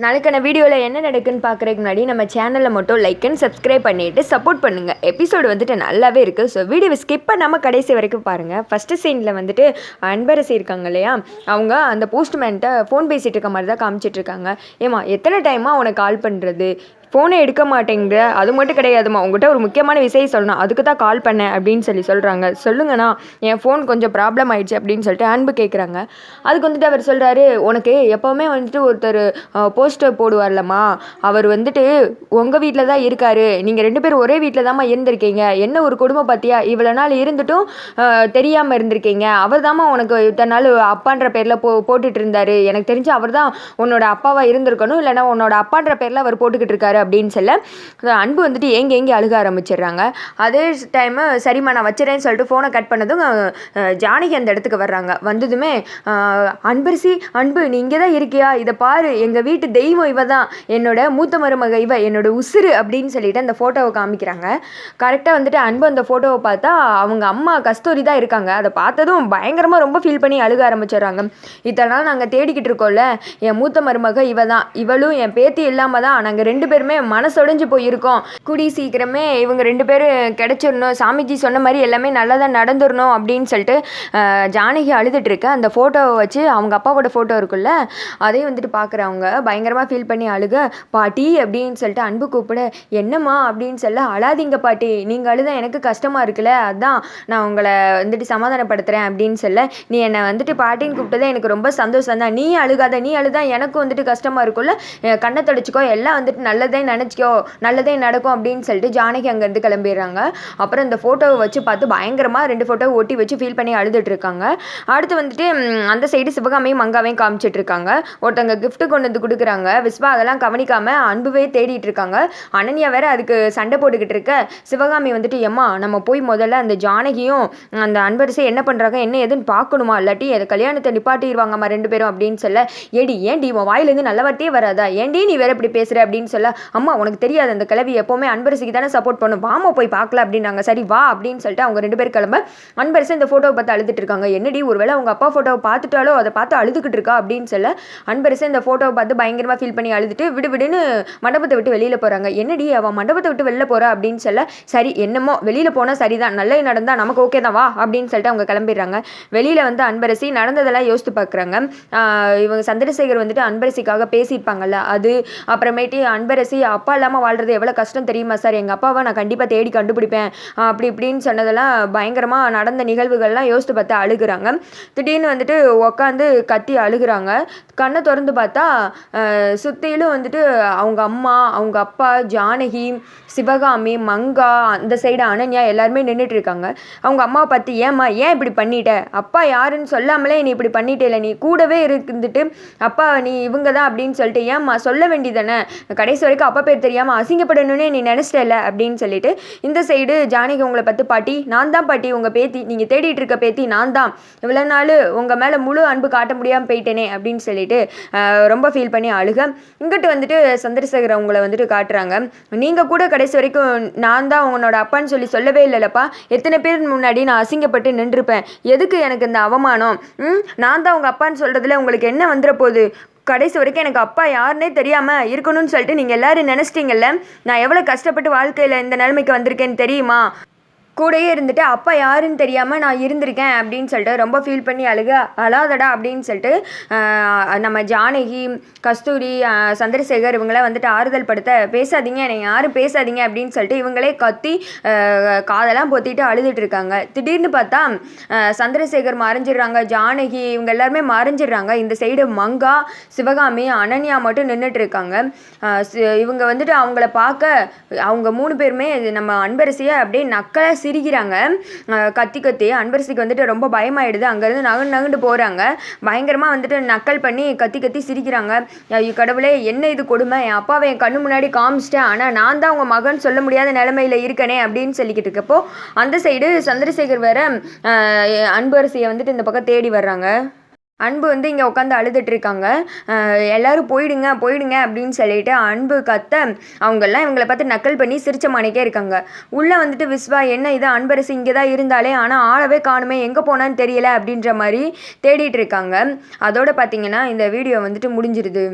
நாளைக்கான வீடியோவில் என்ன நடக்குன்னு பார்க்குறதுக்கு முன்னாடி நம்ம சேனலை மட்டும் லைக் அண்ட் சப்ஸ்கிரைப் பண்ணிவிட்டு சப்போர்ட் பண்ணுங்கள் எபிசோடு வந்துட்டு நல்லாவே இருக்குது ஸோ வீடியோவை ஸ்கிப் பண்ணாமல் கடைசி வரைக்கும் பாருங்கள் ஃபஸ்ட்டு சீனில் வந்துட்டு அன்பரசி இருக்காங்க இல்லையா? அவங்க அந்த போஸ்ட்மேன்ட்ட ஃபோன் பேசிகிட்டு இருக்க மாதிரி தான் காமிச்சிட்ருக்காங்க ஏமா எத்தனை டைமாக உனக்கு கால் பண்ணுறது ஃபோனை எடுக்க மாட்டேங்குது. அது மட்டும் கிடையாதும்மா. உங்கள்கிட்ட ஒரு முக்கியமான விஷயம் சொல்லணும். அதுக்கு தான் கால் பண்ணேன் அப்படின்னு சொல்லி சொல்கிறாங்க சொல்லுங்கண்ணா என் ஃபோன் கொஞ்சம் ப்ராப்ளம் ஆயிடுச்சு அப்படின்னு சொல்லிட்டு அன்பு கேட்குறாங்க அதுக்கு வந்துட்டு அவர் சொல்கிறாரு உனக்கு எப்போவுமே வந்துட்டு ஒருத்தர் போஸ்டர் போடுவார்லம்மா. அவர் வந்துட்டு உங்கள் வீட்டில் தான் இருக்கார். நீங்கள் ரெண்டு பேரும் ஒரே வீட்டில் தாம்மா இருந்திருக்கீங்க. என்ன ஒரு குடும்பம் பார்த்தியா இவ்வளோ நாள் இருந்துட்டும் தெரியாமல் இருந்திருக்கீங்க. அவர் தாம்மா உனக்கு இத்தனை நாள் அப்பான்ற பேரில் போ போட்டுட்டு இருந்தார். எனக்கு தெரிஞ்சு அவர் தான் உன்னோட அப்பாவாக இருந்திருக்கணும். இல்லைனா உன்னோட அப்பான்ற பேரில் அவர் போட்டுக்கிட்டு இருக்காரு. அப்படின்னு சொல்ல அன்பு வந்துட்டு ஏங்கி ஏங்கி அழுக ஆரம்பிச்சிடுறாங்க. அதே டைமு சரிம்மா நான் வச்சுறேன்னு சொல்லிட்டு ஃபோனை கட் பண்ணதும் ஜானகி அந்த இடத்துக்கு வர்றாங்க. வந்ததுமே அன்பரிசி அன்பு நீ இங்கே தான் இருக்கியா? இதை பாரு எங்கள் வீட்டு தெய்வம் இவ தான். என்னோட மூத்த மருமக இவ என்னோட உசுறு அப்படின்னு சொல்லிட்டு அந்த ஃபோட்டோவை காமிக்கிறாங்க. கரெக்டாக வந்துட்டு அன்பு அந்த ஃபோட்டோவை பார்த்தா அவங்க அம்மா கஸ்தூரி தான் இருக்காங்க. அதை பார்த்ததும் பயங்கரமாக ரொம்ப ஃபீல் பண்ணி அழுக ஆரம்பிச்சிடுறாங்க. இதெல்லாம் நாங்கள் தேடிக்கிட்டு இருக்கோம்ல என் மூத்த மருமக இவ தான். இவளும் என் பேத்தி இல்லாமல் தான் நாங்கள் ரெண்டு பேருமே மனசொடைஞ்சு போயிருக்கோம். கூடி சீக்கிரமே இவங்க ரெண்டு பேரும் கிடச்சிடணும். சாமிஜி சொன்ன மாதிரி எல்லாமே நல்லதாக நடந்துடணும் அப்படின்னு சொல்லிட்டு ஜானகி அழுதுட்டு இருக்க அந்த ஃபோட்டோவை வச்சு அவங்க அப்பாவோட ஃபோட்டோ இருக்குல்ல அதையும் வந்துட்டு பார்க்குறவங்க பயங்கரமாக ஃபீல் பண்ணி அழுக பாட்டி அப்படின்னு சொல்லிட்டு அன்பு கூப்பிட என்னம்மா? அப்படின்னு சொல்ல அழாதீங்க பாட்டி. நீங்கள் அழுத எனக்கு கஷ்டமாக இருக்குல்ல. அதான் நான் உங்களை வந்துட்டு சமாதானப்படுத்துகிறேன் அப்படின்னு சொல்ல நீ என்னை வந்துட்டு பாட்டின்னு கூப்பிட்டதே எனக்கு ரொம்ப சந்தோஷம் தான் நீ அழுகாத. நீ அழுதா எனக்கும் வந்துட்டு கஷ்டமாக இருக்கும்ல. கண்ணை தொடச்சிக்கோ. எல்லாம் வந்துட்டு நல்லதே நினச்சிக்கோ நல்லதே நடக்கும் அப்படின்னு சொல்லிட்டு ஜானகி அங்கேருந்து கிளம்பிடுறாங்க. அப்புறம் இந்த ஃபோட்டோவை வச்சு பார்த்து பயங்கரமாக ரெண்டு ஃபோட்டோவை ஒட்டி வச்சு ஃபீல் பண்ணி அழுதுட்டு இருக்காங்க. அடுத்து வந்துட்டு அந்த சைடு சிவகாமையும் மங்காவையும் காமிச்சிட்டு இருக்காங்க. ஒருத்தவங்க கிஃப்ட் கொண்டு வந்து கொடுக்குறாங்க. விஸ்வா அதெல்லாம் கவனிக்காம அன்புவே தேடிட்டு இருக்காங்க. அனன்யா வேற அதுக்கு சண்டை போட்டுக்கிட்டு இருக்க. சிவகாமி வந்துட்டு எம்மா நம்ம போய் முதல்ல அந்த ஜானகியும் அந்த அன்பரசை என்ன பண்ணுறாங்க என்ன எதுன்னு பார்க்கணுமா? இல்லாட்டி அதை கல்யாணத்தை நிப்பாட்டிடுவாங்கம்மா ரெண்டு பேரும் அப்படின்னு சொல்ல ஏடி ஏன்டி உன் வாயிலேருந்து நல்ல வார்த்தையே வராதா? ஏன்டி நீ வேற இப்படி பேசுகிற அப்படின்னு சொல்ல அம்மா உனக்கு தெரியாது அந்த கிளவி எப்போவுமே அன்பரசிக்கு தானே சப்போர்ட் பண்ணும். வாமா போய் பார்க்கல அப்படின்னாங்க. சரி வா அப்படின்னு சொல்லிட்டு அவங்க ரெண்டு பேர் கிளம்ப அன்பரசு இந்த ஃபோட்டோவை பார்த்து அழுதுட்டு இருக்காங்க. என்னடி ஒருவேளை அவங்க அப்பா ஃபோட்டோவை பார்த்துட்டாலோ அதை பார்த்து அழுதுகிட்டு இருக்கா அப்படின்னு சொல்ல அன்பரசு இந்த ஃபோட்டோவை பார்த்து பயங்கரமாக ஃபீல் பண்ணி அழுதுட்டு விடு விடுன்னு மண்டபத்தை விட்டு வெளியில் போகிறாங்க என்னடி அவன் மண்டபத்தை விட்டு வெளில போகிறா அப்படின்னு சொல்ல சரி என்னமோ வெளியில் போனால் சரிதான் நல்லது நடந்தால் நமக்கு ஓகே தான் வா அப்படின்னு சொல்லிட்டு அவங்க கிளம்பிடுறாங்க. வெளியில் வந்து அன்பரசி நடந்ததெல்லாம் யோசித்து பார்க்குறாங்க. இவங்க சந்திரசேகர் வந்துட்டு அன்பரசிக்காக பேசியிருப்பாங்கல்ல அது அப்புறமேட்டு அன்பரசி அப்பா இல்லாமல் வாழ்கிறது எவ்வளோ கஷ்டம் தெரியுமா சார்? எங்கள் அப்பாவை நான் கண்டிப்பாக தேடி கண்டுபிடிப்பேன். அப்படி இப்படின்னு சொன்னதெல்லாம் பயங்கரமாக நடந்த நிகழ்வுகள்லாம் யோசித்து பார்த்து அழுகுறாங்க. திடீர்னு வந்துட்டு உக்காந்து கத்தி அழுகுறாங்க. கண்ணை திறந்து பார்த்தா சுற்றிலும் வந்துட்டு அவங்க அம்மா அவங்க அப்பா ஜானகி சிவகாமி மங்கா அந்த சைடு அனன்யா எல்லாருமே நின்றுட்டு இருக்காங்க. அவங்க அம்மாவை பார்த்து ஏம்மா ஏன் இப்படி பண்ணிட்ட? அப்பா யாருன்னு சொல்லாமலே நீ இப்படி பண்ணிட்டே இல்லை நீ கூடவே இருந்துட்டு அப்பா நீ இவங்க தான் அப்படின்னு சொல்லிட்டு ஏம்மா சொல்ல வேண்டியதானே கடைசி வரைக்கும் அப்பா பேர் தெரியாமல் அசிங்கப்படணும்னு நீ நினச்சிட்டல அப்படின்னு சொல்லிட்டு இந்த சைடு ஜானகி உங்களை பார்த்து பாட்டி நான் தான் பாட்டி உங்கள் பேத்தி. நீங்கள் தேடிட்டு இருக்க பேத்தி நான் தான். இவ்வளோ நாள் உங்கள் மேலே முழு அன்பு காட்ட முடியாமல் போயிட்டேனே அப்படின்னு சொல்லிட்டு ரொம்ப ஃபீல் பண்ணி அழுக. இங்கிட்டு வந்துட்டு சந்திரசேகர் அவங்கள வந்துட்டு காட்டுறாங்க. நீங்கள் கூட கடைசி வரைக்கும் நான் தான் உங்களோட அப்பான்னு சொல்லி சொல்லவே இல்லைல்லப்பா. எத்தனை பேர் முன்னாடி நான் அசிங்கப்பட்டு நின்றுருப்பேன் எதுக்கு எனக்கு இந்த அவமானம்? நான் தான் உங்கள் அப்பான்னு சொல்கிறதுல உங்களுக்கு என்ன வந்துட போகுது? கடைசி வரைக்கும் எனக்கு அப்பா யாருன்னே தெரியாமல் இருக்கணும்னு சொல்லிட்டு நீங்கள் எல்லோரும் நினச்சிட்டிங்கல்ல? நான் எவ்வளோ கஷ்டப்பட்டு வாழ்க்கையில் இந்த நிலைமைக்கு வந்திருக்கேன்னு தெரியுமா? கூடயே இருந்துட்டு அப்பா யாருன்னு தெரியாமல் நான் இருந்திருக்கேன் அப்படின்னு சொல்லிட்டு ரொம்ப ஃபீல் பண்ணி அழுக அழாதடா அப்படின்னு சொல்லிட்டு நம்ம ஜானகி கஸ்தூரி சந்திரசேகர் இவங்களாம் வந்துட்டு ஆறுதல் படுத்த பேசாதீங்க என்னை யாரும் பேசாதீங்க அப்படின்னு சொல்லிட்டு இவங்களே கத்தி காதெல்லாம் பொத்திட்டு அழுதுட்டு இருக்காங்க. திடீர்னு பார்த்தா சந்திரசேகர் மறைஞ்சிடுறாங்க ஜானகி இவங்க எல்லாருமே மறைஞ்சிடுறாங்க. இந்த சைடு மங்கா சிவகாமி அனன்யா மட்டும் நின்றுட்டு இருக்காங்க. இவங்க வந்துட்டு அவங்கள பார்க்க அவங்க மூணு பேருமே நம்ம அன்பரசியை அப்படியே நக்கலை சிரிக்கிறாங்க. கத்தி கத்தி. அன்பரசிக்கு வந்துட்டு ரொம்ப பயமாயிடுது. அங்கேருந்து நகண்டு நகண்டு போகிறாங்க பயங்கரமாக வந்துட்டு நக்கல் பண்ணி கத்தி கத்தி சிரிக்கிறாங்க. கடவுளே என்ன இது கொடுமை? என் அப்பாவை என் கண்ணு முன்னாடி காமிச்சிட்டேன். ஆனால் நான் தான் உங்கள் மகன் சொல்ல முடியாத நிலமையில் இருக்கனே அப்படின்னு சொல்லிக்கிட்டு இருக்கப்போ அந்த சைடு சந்திரசேகர் வேற அன்பரசியை வந்துட்டு இந்த பக்கம் தேடி வர்றாங்க. அன்பு வந்து இங்கே உட்காந்து அழுதுட்டு இருக்காங்க எல்லோரும் போயிடுங்க போயிடுங்க அப்படின்னு சொல்லிட்டு அன்பு கத்த அவங்கெல்லாம் இவங்களை பார்த்து நக்கல் பண்ணி சிரிச்ச மாணிக்கே இருக்காங்க. உள்ளே வந்துட்டு விஸ்வா என்ன இது? அன்பரசு இங்கே தான் இருந்தாலே ஆனால் ஆளவே காணுமே எங்கே போனான்னு தெரியல அப்படின்ற மாதிரி தேடிட்டு இருக்காங்க அதோட பார்த்தீங்கன்னா இந்த வீடியோ வந்துட்டு முடிஞ்சிருது.